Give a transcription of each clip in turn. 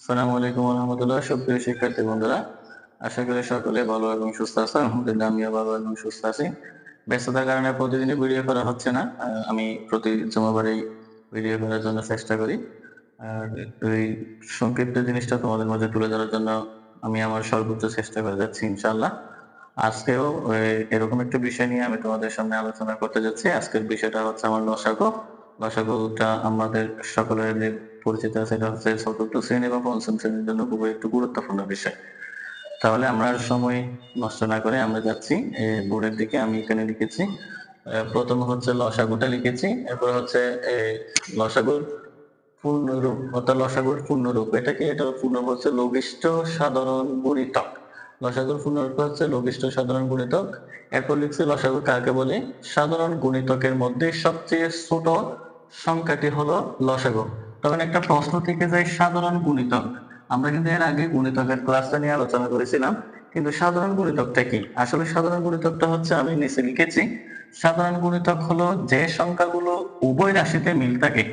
আসসালামু আলাইকুম রহমতুল্লাহ সুপ্রিয় শিক্ষার্থী বন্ধুরা, আশা করি সকলে ভালো এবং সুস্থ আছে। আলহামদুলিল্লাহ, আমিও ভালো এবং সুস্থ আছি। ব্যস্ততার কারণে প্রতিদিনই ভিডিও করা হচ্ছে না। আমি প্রতি জমাবারেই ভিডিও করার জন্য চেষ্টা করি। আর এই সংক্ষিপ্ত জিনিসটা তোমাদের মাঝে তুলে ধরার জন্য আমি আমার সর্বোচ্চ চেষ্টা করে যাচ্ছি ইনশাল্লাহ আজকেও এরকম একটা বিষয় নিয়ে আমি তোমাদের সামনে আলোচনা করতে যাচ্ছি। আজকের বিষয়টা হচ্ছে আমার লসাগো। লসাগুটা আমাদের সকলের পরিচিত আছে, এটা হচ্ছে চতুর্থ শ্রেণি বা পঞ্চম শ্রেণির জন্য খুবই একটু গুরুত্বপূর্ণ বিষয়। তাহলে আমরা আর সময় নষ্ট না করে আমরা যাচ্ছি বোর্ডের দিকে আমি এখানে লিখেছি প্রথম হচ্ছে লসাগুটা লিখেছি, এরপর হচ্ছে লসাগুর পূর্ণরূপ, অর্থাৎ লসাগুর পূর্ণরূপ, এটাকে এটা পূর্ণ হচ্ছে লঘিষ্ঠ সাধারণ গুণিতক। লসাগুর পূর্ণরূপ হচ্ছে লঘিষ্ঠ সাধারণ গুণিতক, এরপর লিখছি লসাগু কাকে বলে? সাধারণ গুণিতকের মধ্যে সবচেয়ে ছোট সংখ্যাটি হলো লসাগু। তখন একটা প্রশ্ন থেকে যায় সাধারণ গুণিতক। আমরা কিন্তু এর আগে গুণিতকের ক্লাসটা নিয়ে আলোচনা করেছিলাম, কিন্তু সাধারণ গুণিতকটা কি? আসলে সাধারণ গুণিতকটা হচ্ছে, আমি নিচে লিখেছি, সাধারণ গুণিতক হলো যে সংখ্যাগুলো উভয় রাশিতে মিল থাকে।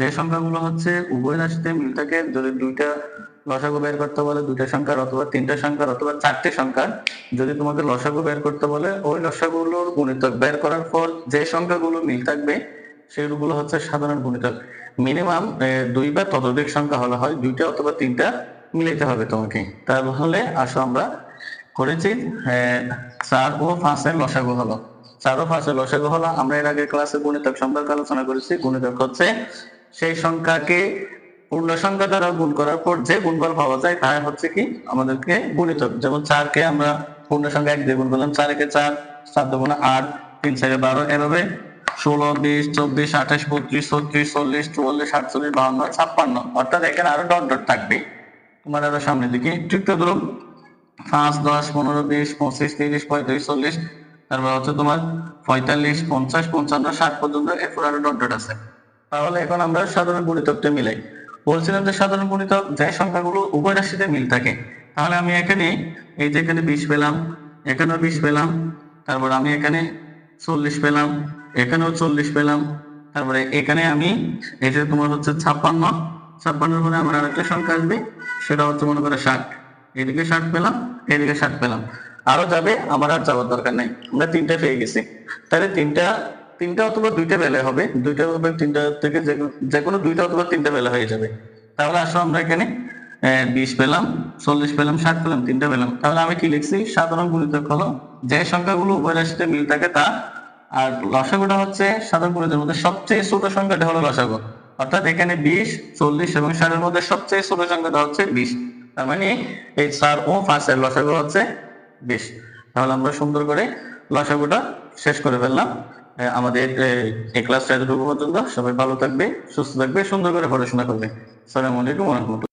যে সংখ্যাগুলো হচ্ছে উভয় রাশিতে মিল থাকে, যদি দুইটা লসাগু বের করতে বলে দুইটা সংখ্যার অথবা তিনটা সংখ্যার অথবা চারটে সংখ্যার, যদি তোমাকে লসাগু বের করতে বলে ওই লসাগুলোর গুণিতক বের করার পর যে সংখ্যাগুলো মিল থাকবে সেগুলো হচ্ছে সাধারণ গুণিতক মিনিমাম দুই বা ততোধিক সংখ্যা হলে হয় দুইটা অথবা তিনটা মিলাইতে হবে তোমাকে। তাহলে আসো আমরা করেছি চার ও পাঁচের লসাগু হলো। চার ও পাঁচের লসাগু হলো, আমরা এর আগে ক্লাসে গুণিতক সম্পর্কে আলোচনা করেছি। গুণিতক হচ্ছে সেই সংখ্যাকে পূর্ণ সংখ্যা দ্বারা গুণ করার পর যে গুণফল পাওয়া যায় তা হচ্ছে কি? আমাদেরকে গুণিতক। যেমন চারকে আমরা পূর্ণ সংখ্যা এক দিয়ে গুণ করলাম চারকে চার, সাত আট, তিন চারে বারো, এভাবে ষোলো, বিশ, চব্বিশ, আঠাশ, বত্রিশ, ছত্রিশ, চল্লিশ, চুয়াল্লিশ আটচল্লিশ বাহান্ন, ছাপ্পান্ন। অর্থাৎ এখানে আরও ডট ডট থাকবে। তোমার আরও সামনের দিকে ঠিক তো ধরো। পাঁচ, দশ, পনেরো, বিশ, পঁচিশ, তিরিশ, পঁয়ত্রিশ, চল্লিশ। তারপর হচ্ছে তোমার পঁয়তাল্লিশ, পঞ্চাশ, পঞ্চান্ন, ষাট পর্যন্ত এরপর আরও ডট ডট আছে। তাহলে এখন আমরা সাধারণ গুণিতকটা মিলাই। বলছিলাম যে সাধারণ গুণিতক যে সংখ্যাগুলো উভয় রাশিতে মিল থাকে। তাহলে আমি এখানে এই যে এখানে বিশ পেলাম, এখানেও বিশ পেলাম, তারপর আমি এখানে চল্লিশ পেলাম এখানেও চল্লিশ পেলাম। তারপরে এখানে আমি এই যে তোমার হচ্ছে ছাপ্পান্ন, ছাপ্পান্নের পরে আমার আরেকটা সংখ্যা আসবে, সেটা হচ্ছে মনে করে ষাট। এদিকে ষাট পেলাম এদিকে ষাট পেলাম। আরও যাবে, আমার আর যাওয়ার দরকার নেই। আমরা তিনটা পেয়ে গেছি। তাহলে তিনটা তিনটা অথবা দুইটা বেলে হবে। দুইটা অথবা তিনটা থেকে যে কোনো- দুইটা অথবা তিনটা বেলা হয়ে যাবে। তাহলে আসো আমরা এখানে বিশ পেলাম, চল্লিশ পেলাম, ষাট পেলাম, তিনটা পেলাম। তাহলে আমি কি লিখছি? সাধারণ গুণিতক হলো যে সংখ্যাগুলো উভয় রাশিতে মিল থাকে তা আর লসাগুটা হচ্ছে সাধারণ গুণিতকের মধ্যে সবচেয়ে ছোট সংখ্যাটা হলো লসাগু। অর্থাৎ এখানে বিশ, চল্লিশ এবং ষাটের মধ্যে সবচেয়ে ছোট সংখ্যাটা হচ্ছে বিশ। তার মানে এই চার ও পাঁচের লসাগু হচ্ছে বিশ। তাহলে আমরা সুন্দর করে লসাগুটা শেষ করে ফেললাম। আমাদের এই ক্লাসটা এতটুকু পর্যন্ত। সবাই ভালো থাকবে, সুস্থ থাকবে, সুন্দর করে পড়াশোনা করবে। আসসালামু আলাইকুম